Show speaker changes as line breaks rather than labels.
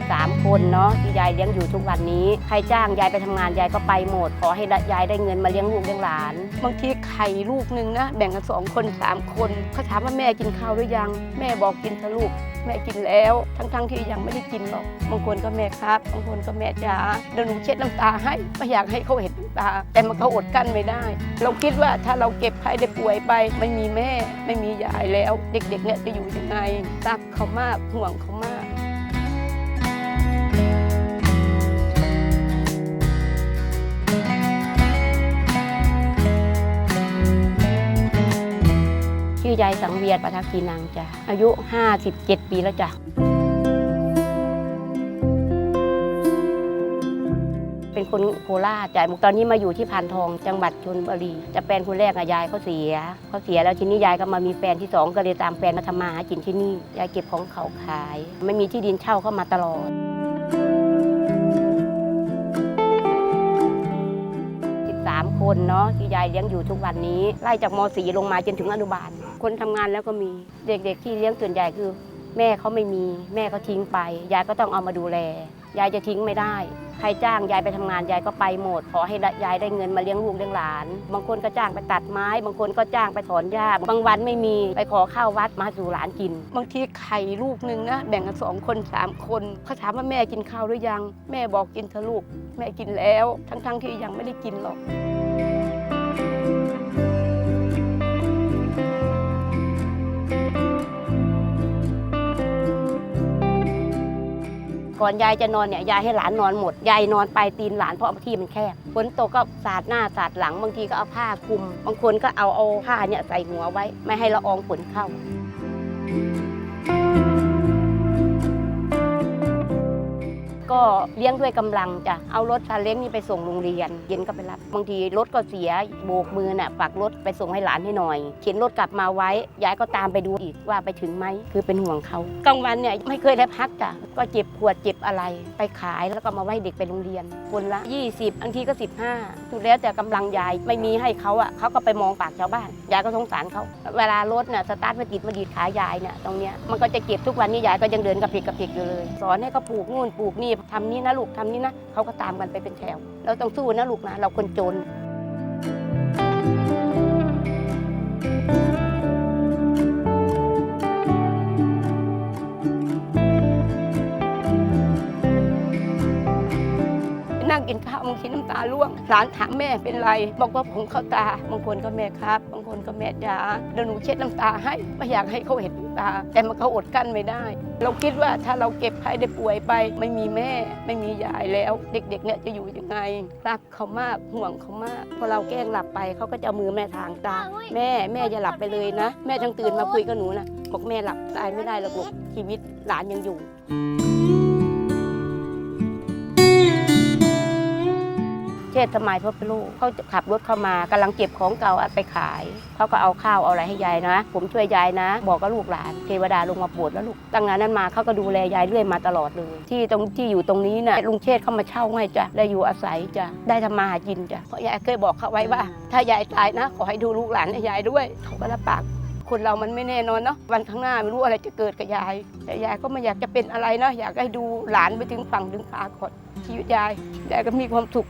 13 คนเนาะที่ยายเลี้ยงอยู่ทุกวันนี้ใครจ้างยายไปทำงานยายก็ไปหมด ขอให้ยายได้เงินมาเลี้ยงลูกเลี้ยงหลานบางทีไข่ลูกหนึ่งนะแบ่งกันสองคนสามคนเขาถามว่าแม่กินข้าวหรือยังแม่บอกกินเถอะลูกแม่กินแล้ว ทั้งๆที่ยังไม่ได้กินหรอกบางคนก็แม่ครับบางคนก็แม่จ๋าเดี๋ยวหนูเช็ดน้ำตาให้ไม่อยากให้เขาเห็นน้ำตา แต่มันก็อดกั้นไม่ได้ เราคิดว่าถ้าเราเก็บใครได้ป่วยไป ไม่มีแม่ ไม่มียายแล้ว เด็กๆเนี่ยจะอยู่ยังไงรักเขามากห่วงเขามาก ชื่อยายสังเวียนปทักกีนังจ้ะอายุ 57 ปีแล้วจ้ะเป็นคนโคราชจ้ะตอนนี้มาอยู่ที่พานทองจังหวัดชลบุรีจะแฟนคนแรกอะยายเขาเสียเขาเสียแล้วทีนี้ยายก็มามีแฟนที่สองก็เลยตามแฟนมาทำมาหากินที่นี่ยายเก็บของเขาขาย ไม่มีที่ดินเช่าเข้ามาตลอด 3 คนเนาะที่ยายเลี้ยงอยู่ทุกวันนี้ ไล่จากม .4 ลงมาจนถึงอนุบาล คนทำงานแล้วก็มีเด็กๆ ที่เลี้ยงส่วนใหญ่คือ แม่เขาไม่มี แม่เขาทิ้งไป ยายก็ต้องเอามาดูแล ยายจะทิ้งไม่ได้ใครจ้างยายไปทำงานยายก็ไปหมด ขอให้ยายได้เงินมาเลี้ยงลูกเลี้ยงหลาน บางคนก็จ้างไปตัดไม้ บางคนก็จ้างไปถอนหญ้า บางวันไม่มีไปขอข้าววัดมาสู่หลานกิน บางทีไข่ลูกหนึ่งนะแบ่งกันสองคนสามคนเขาถามว่าแม่กินข้าวหรือยัง แม่บอกกินเถอะลูก แม่กินแล้ว ทั้งๆที่ยังไม่ได้กินหรอก ก่อนยายจะนอนเนี่ยยายให้หลานนอนหมดยายนอนไปตีนหลานเพราะที่มันแคบฝนตกก็สาดหน้าสาดหลังบางทีก็เอาผ้าคลุม บางคนก็เอาเอาผ้าเนี่ยใส่หัวไว้ ไม่ให้ละอองฝนเข้า ก็เลี้ยงด้วยกำลังจ้ะเอารถซาเล้งนี่ไปส่งโรงเรียน เย็นก็ไปรับบางทีรถก็เสียโบกมือน่ะฝากรถไปส่งให้หลานให้หน่อย เข็นรถกลับมาไว้ยายก็ตามไปดูอีกว่าไปถึงไหมคือเป็นห่วงเขากลางวันเนี่ยไม่เคยได้พักจ้ะก็เจ็บปวดเจ็บอะไร ไปขายแล้วก็มาไว้เด็กไปโรงเรียนคนละ 20บางทีก็ 15สุดแล้วแต่กำลังยายไม่มีให้เขาอะเขาก็ไปมองปากชาวบ้านยายก็สงสารเขาเวลารถเนี่ยสตาร์ทมาติดมาดีดขายายเนี่ยตรงเนี้ยมันก็จะเก็บทุกวันนี้ยายก็ยังเดินกระเพกกระเพกอยู่เลย สอนให้เขาปลูกนู่นปลูกนี่ทำนี่นะลูกทำนี่นะเขาก็ตามกันไปเป็นแถว เราต้องสู้นะลูกนะเราคนจน กินข้าวบางทีน้ำตาร่วงหลานถามแม่เป็นไร บอกว่าผมเข้าตา บางคนก็แม่ครับ บางคนก็แม่จ๋าเดี๋ยวหนูเช็ดน้ำตาให้ไม่อยากให้เขาเห็นน้ำตา แต่มันก็อดกั้นไม่ได้ เราคิดว่าถ้าเราเก็บใครได้ป่วยไป ไม่มีแม่ ไม่มียายแล้ว เด็กๆเนี่ยจะอยู่ยังไงรักเขามากห่วงเขามากพอเราแกล้งหลับไปเขาก็จะเอามือแม่ทางตา แม่แม่อย่าหลับไปเลยนะ แม่ต้องตื่นมาคุยกับหนูนะบอกแม่หลับตายไม่ได้หรอกลูกชีวิตหลานยังอยู่ เชษฐ์สมัยพบลูกเขาขับรถเข้ามากำลังเก็บของเก่าเอาไปขาย เขาก็เอาข้าวเอาอะไรให้ยายนะ ผมช่วยยายนะ บอกกับลูกหลานเทวดาลงมาโปรดแล้วลูกตั้งงานนั้นมาเขาก็ดูแลยายเรื่อยมาตลอดเลย ที่ตรงที่อยู่ตรงนี้นะ่ะลุงเชษฐ์เข้ามาเช่าให้จ้ะได้อยู่อาศัยจ้ะได้ทำมาหากินจ้ะเพราะยายเคยบอกเขาไว้ว่า ถ้ายายตายนะ ขอให้ดูลูกหลานให้ยายด้วยเขาก็รับปากคนเรามันไม่แน่นอนเนาะวันข้างหน้าไม่รู้อะไรจะเกิดกับยาย แต่ยายก็ไม่อยากจะเป็นอะไรเนาะอยากให้ดูหลานไปถึงฝั่งถึงฝาก่อนชีวิตยายยายก็มีความสุข